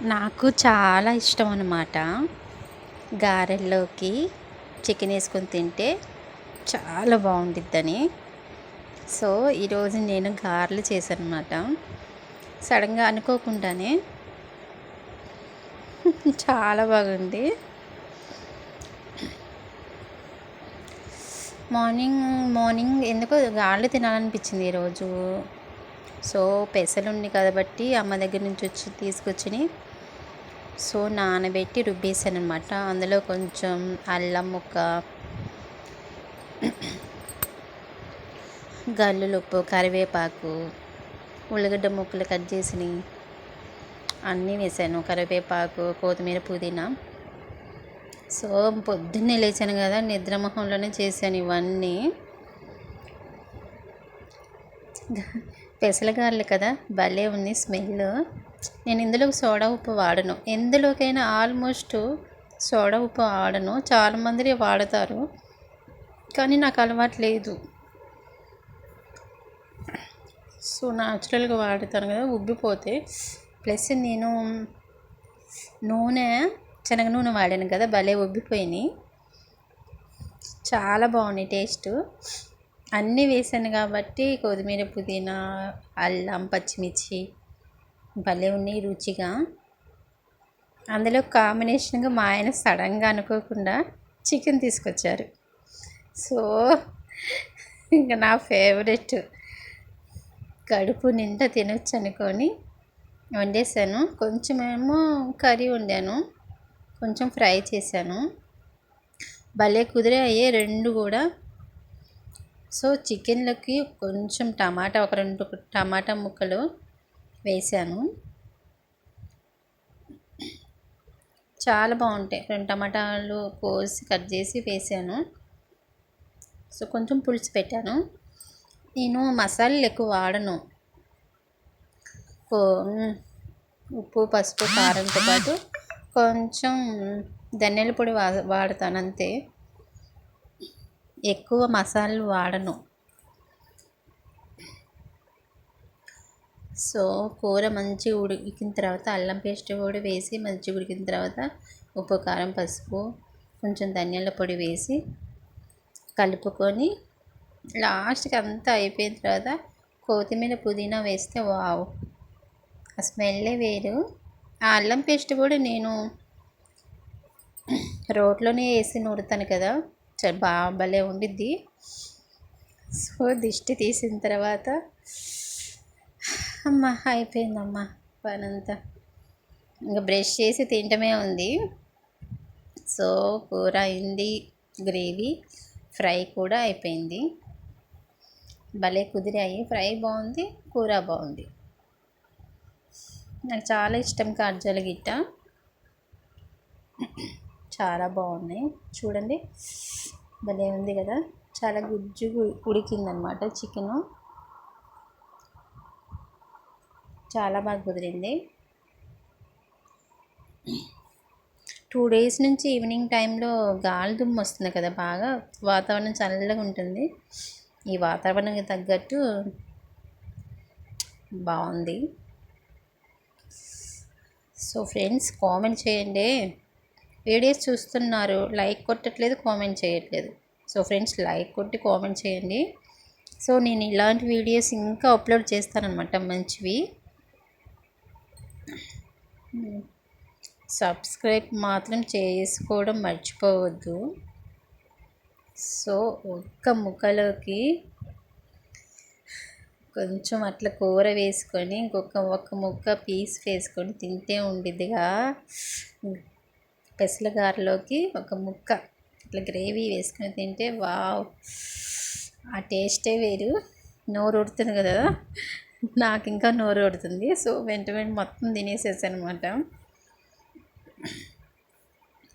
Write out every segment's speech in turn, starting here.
నాకు చాలా ఇష్టం అన్నమాట. గారెల్లోకి చికెన్ వేసుకొని తింటే చాలా బాగుండిద్దని. సో ఈరోజు నేను గారెలు చేశాను అనమాట సడన్గా అనుకోకుండానే చాలా బాగుంది. మార్నింగ్ మార్నింగ్ ఎందుకో గారెలు తినాలనిపించింది ఈరోజు సో పెసలుండి కాబట్టి అమ్మ దగ్గర నుంచి వచ్చి తీసుకొచ్చి సో నానబెట్టి రుబ్బేసాను అనమాట అందులో కొంచెం అల్లం ముక్క గల్లులుప్పు కరివేపాకు ఉల్లిగడ్డ ముక్కలు కట్ చేసి అన్నీ వేసాను. కరివేపాకు కొత్తిమీర పుదీనా. సో పొద్దున్నే లేచాను కదా నిద్రమొహంలోనే చేశాను ఇవన్నీ. పెసలగారలు కదా భలే ఉంది స్మెల్ నేను ఇందులో సోడా ఉప్పు వాడను. ఎందులోకైనా ఆల్మోస్ట్ సోడా ఉప్పు వాడను. చాలామంది వాడతారు. కానీ నాకు అలవాటు లేదు. సో న్యాచురల్గా వాడతాను కదా ఉబ్బిపోతే. ప్లస్ నేను నూనె శనగ నూనె వాడాను కదా భలే ఉబ్బిపోయినాయి. చాలా బాగున్నాయి టేస్ట్. అన్నీ వేసాను కాబట్టి కొత్తిమీర పుదీనా అల్లం పచ్చిమిర్చి భలే ఉన్నాయి రుచిగా. అందులో కాంబినేషన్గా మా ఆయన సడన్గా అనుకోకుండా చికెన్ తీసుకొచ్చారు. సో ఇంకా నా ఫేవరెట్ కడుపు నిండా తినొచ్చు అనుకొని వండేసాను. కొంచెమేమో కర్రీ వండాను కొంచెం ఫ్రై చేశాను. భలే కుదిరాయి రెండు కూడా సో చికెన్లోకి కొంచెం టమాటా ఒక రెండు టమాటా ముక్కలు వేసాను. చాలా బాగుంటాయి. రెండు టమాటాలు కోసి కట్ చేసి వేసాను. సో కొంచెం పులుసు పెట్టాను. నేను మసాలాలు ఎక్కువ వాడను. ఉప్పు పసుపు కారంతో పాటు కొంచెం ధనియాల పొడి వా వాడతాను అంతే. ఎక్కువ మసాలాలు వాడను. సో కూర మంచిగా ఉడికిన తర్వాత అల్లం పేస్ట్ కూడా వేసి మంచిగా ఉడికిన తర్వాత ఉప్పు కారం పసుపు కొంచెం ధనియాల పొడి వేసి కలుపుకొని లాస్ట్కి అంతా అయిపోయిన తర్వాత కొత్తిమీర పుదీనా వేస్తే వావ్! ఆ స్మెల్లే వేరు. ఆ అల్లం పేస్ట్ కూడా నేను రోట్లోనే వేసి నూరుతాను కదా. భలే ఉండిద్ది. సో దిష్టి తీసిన తర్వాత అమ్మ అయిపోయిందమ్మా పనంతా. ఇంకా బ్రష్ చేసి తింటమే ఉంది. సో కూర అయింది గ్రేవీ ఫ్రై కూడా అయిపోయింది. భలే కుదిరాయి. ఫ్రై బాగుంది కూర బాగుంది. నాకు చాలా ఇష్టం కాజాలు గిట్ట. చాలా బాగున్నాయి. చూడండి. భలే ఉంది కదా. చాలా గుజ్జు ఉడికిందనమాట చికెను. చాలా బాగా కుదిరింది. టూ డేస్ నుంచి ఈవినింగ్ టైంలో గాలి దుమ్ము వస్తుంది కదా బాగా. వాతావరణం చల్లగా ఉంటుంది. ఈ వాతావరణానికి తగ్గట్టు బాగుంది. సో ఫ్రెండ్స్ కామెంట్ చేయండి. వీడియోస్ చూస్తున్నారు లైక్ కొట్టట్లేదు కామెంట్ చేయట్లేదు. సో ఫ్రెండ్స్ లైక్ కొట్టి కామెంట్ చేయండి. సో నేను ఇలాంటి వీడియోస్ ఇంకా అప్లోడ్ చేస్తానన్నమాట మంచివి. సబ్స్క్రైబ్ మాత్రం చేసుకోవడం మర్చిపోవద్దు. సో ఒక్క ముక్కలోకి కొంచెం అట్లా కూర వేసుకొని ఇంకొక ఒక్క ముక్క పీస్ వేసుకొని తింటే ఉండిద్దిగా. పెసలగారలోకి ఒక ముక్క ఇట్లా గ్రేవీ వేసుకొని తింటే వావ్! ఆ టేస్టే వేరు. నోరు ఉడుతుంది కదా? నాకు ఇంకా నోరు ఉడుతుంది సో వెంట వెంట మొత్తం తినేసేసాను అనమాట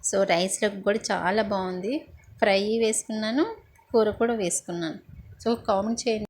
సో రైస్లోకి కూడా చాలా బాగుంది. ఫ్రై వేసుకున్నాను కూర కూడా వేసుకున్నాను. సో కామెంట్ చేయండి.